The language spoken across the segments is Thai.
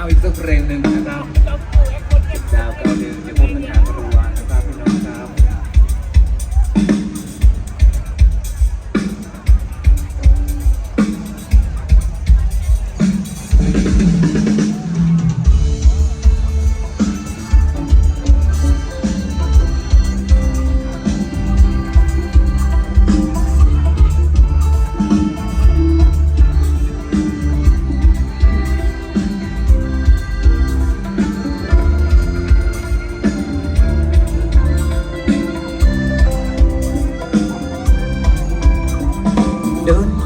เอาอีกสักเพลงหนึ่งนะครับดาวเก้าเดือนจะพบปัญหางรัว Yun.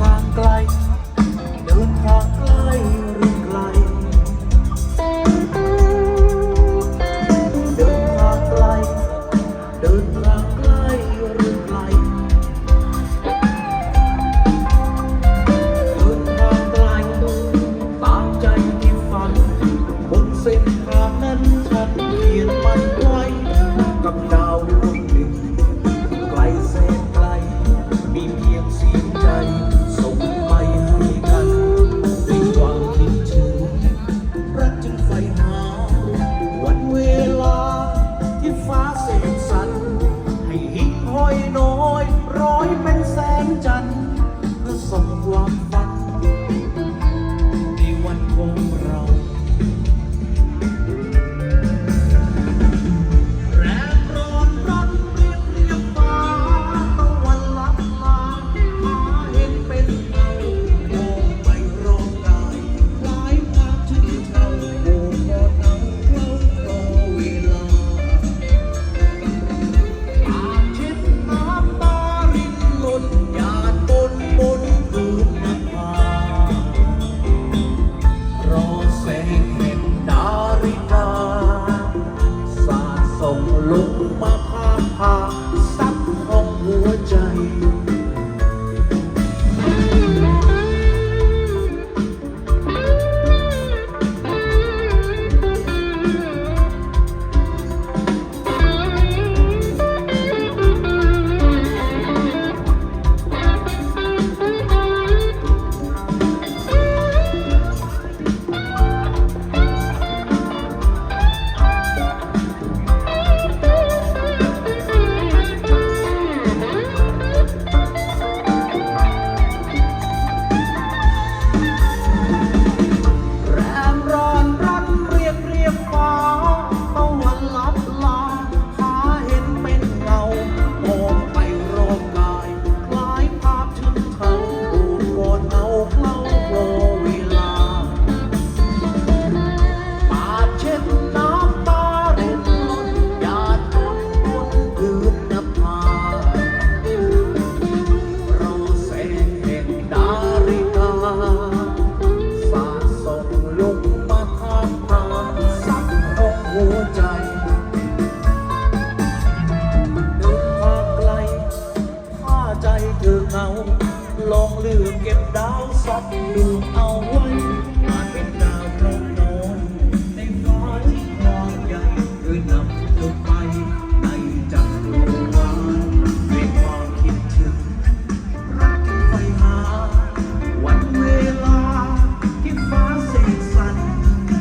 lung mắt บดวงเอาไว้อาจเป็นดาวร้อนอนในฟ้าที่กางใหญ่หรือนำไปในจักรวาลด้วยควคิดถึง รักไฟหา วันเวลาที่ฟ้าสกสรร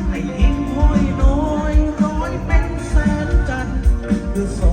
ให้หิ่งห้อยน้อร้อยเป็นแสนจันทร์เพื่อส่